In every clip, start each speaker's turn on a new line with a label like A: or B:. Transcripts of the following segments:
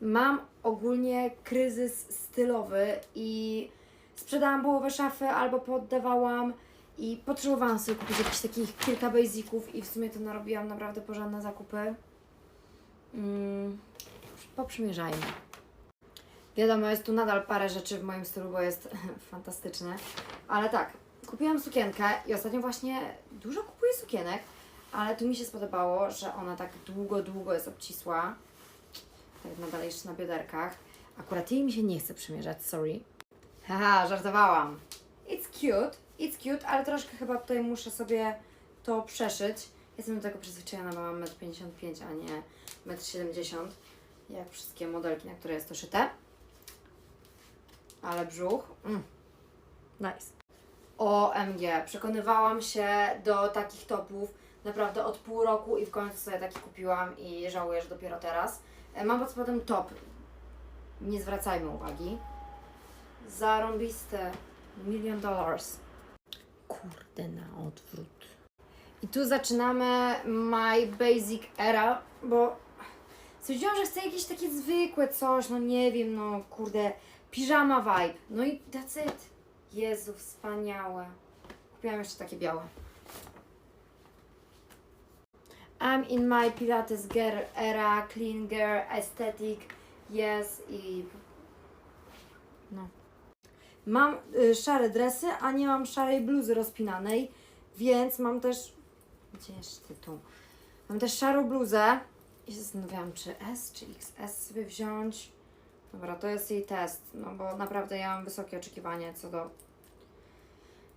A: Mam ogólnie kryzys stylowy i sprzedałam połowę szafy albo poddawałam i potrzebowałam sobie kupić jakichś takich kilka basiców i w sumie to narobiłam naprawdę porządne zakupy. Mm, poprzymierzajmy. Wiadomo, jest tu nadal parę rzeczy w moim stylu, bo jest fantastyczne. Ale tak, kupiłam sukienkę i ostatnio właśnie dużo kupuję sukienek, ale tu mi się spodobało, że ona tak długo, długo jest obcisła. Nadal jeszcze na bioderkach. Akurat jej mi się nie chce przymierzać, sorry. Haha, żartowałam. It's cute, it's cute, ale troszkę chyba tutaj muszę sobie to przeszyć. Jestem do tego przyzwyczajona, bo mam 1,55 m, a nie 1,70 m. Jak wszystkie modelki, na które jest to szyte. Ale brzuch. Mm. Nice. OMG, przekonywałam się do takich topów naprawdę od pół roku i w końcu sobie taki kupiłam i żałuję, że dopiero teraz. E, Mam pod spodem top. Nie zwracajmy uwagi. Zarąbiste. Million dollars. Kurde, na odwrót. I tu zaczynamy my basic era, bo stwierdziłam, że chcę jakieś takie zwykłe coś, no nie wiem, no kurde, piżama vibe. No i that's it. Jezu, wspaniałe. Kupiłam jeszcze takie białe. I'm in my Pilates girl era, clean girl, aesthetic, yes i... No. Mam y, szare dresy, a nie mam szarej bluzy rozpinanej, więc mam też... Gdzie jest ty tu? Mam też szarą bluzę i zastanawiałam, czy S, czy XS sobie wziąć. Dobra, to jest jej test, no bo naprawdę ja mam wysokie oczekiwania co do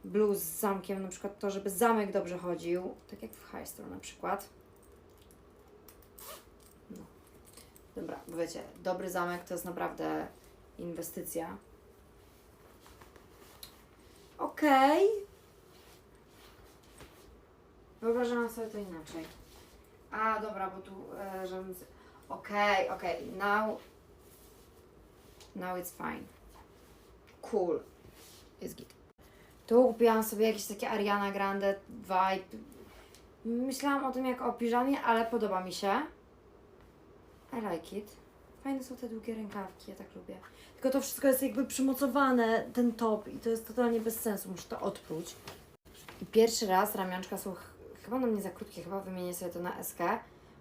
A: bluz z zamkiem, na przykład to, żeby zamek dobrze chodził, tak jak w High Store na przykład. No. Dobra, bo wiecie, dobry zamek to jest naprawdę inwestycja. Okej. Wyobrażam sobie to inaczej. A, dobra, bo tu, e, żebym... Okej, okej, now... Now it's fine. Cool. Jest git. Tu kupiłam sobie jakieś takie Ariana Grande vibe. Myślałam o tym jak o piżamie, ale podoba mi się. I like it. Fajne są te długie rękawki, ja tak lubię. Tylko to wszystko jest jakby przymocowane, ten top i to jest totalnie bez sensu, muszę to odpróć. I pierwszy raz ramionczka są ch- chyba na mnie za krótkie, chyba wymienię sobie to na SK,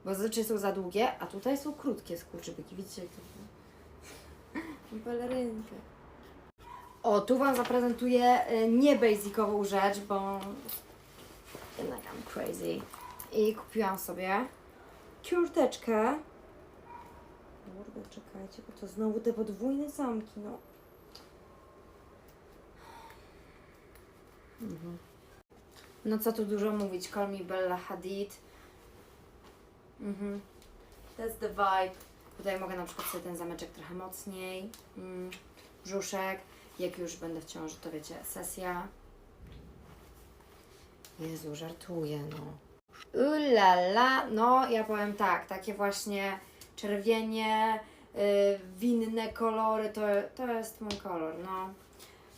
A: bo zazwyczaj są za długie, a tutaj są krótkie skurczybyki. Widzicie jak to Mam pelerynkę. O, tu Wam zaprezentuję y, nie basicową rzecz, bo jednak I'm crazy. I kupiłam sobie kurteczkę. Kurde, czekajcie, bo to znowu te podwójne zamki, no. Mhm. No co tu dużo mówić, call me Bella Hadid. Mhm. That's the vibe. Tutaj mogę na przykład sobie ten zameczek trochę mocniej. Mm. Brzuszek. Jak już będę w ciąży, to wiecie, sesja. Jezu, żartuję, no. Ulala, no ja powiem tak, takie właśnie czerwienie, y, winne kolory, to, to jest mój kolor, no.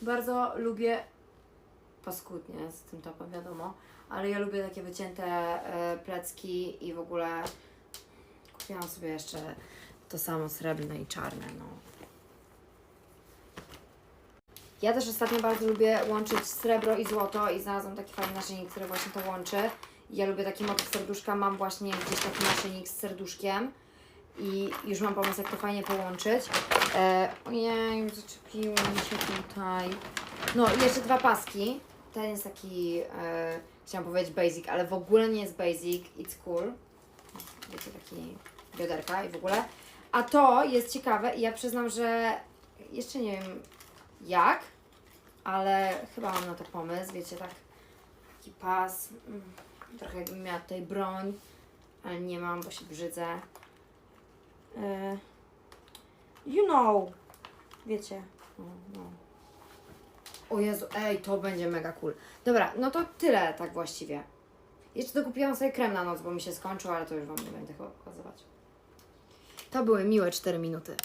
A: Bardzo lubię, paskudnie z tym topem wiadomo, ale ja lubię takie wycięte y, plecki i w ogóle kupiłam sobie jeszcze to samo srebrne i czarne, no. Ja też ostatnio bardzo lubię łączyć srebro i złoto i znalazłam taki fajny naszyjnik, który właśnie to łączy. Ja lubię taki motyw serduszka, mam właśnie gdzieś taki naszyjnik z serduszkiem i już mam pomysł, jak to fajnie połączyć. E, ojej, zaczepiło mi się tutaj. No i jeszcze dwa paski. Ten jest taki, e, chciałam powiedzieć basic, ale w ogóle nie jest basic, it's cool. Wiecie, taki bioderka i w ogóle. A to jest ciekawe i ja przyznam, że jeszcze nie wiem jak, ale chyba mam na to pomysł, wiecie, tak taki pas, mm, trochę jakbym miała tutaj broń, ale nie mam, bo się brzydzę. E, you know, wiecie, no, no. O Jezu, ej, to będzie mega cool. Dobra, no to tyle tak właściwie. Jeszcze dokupiłam sobie krem na noc, bo mi się skończył, ale to już Wam nie będę chyba pokazywać. To były miłe 4 minuty.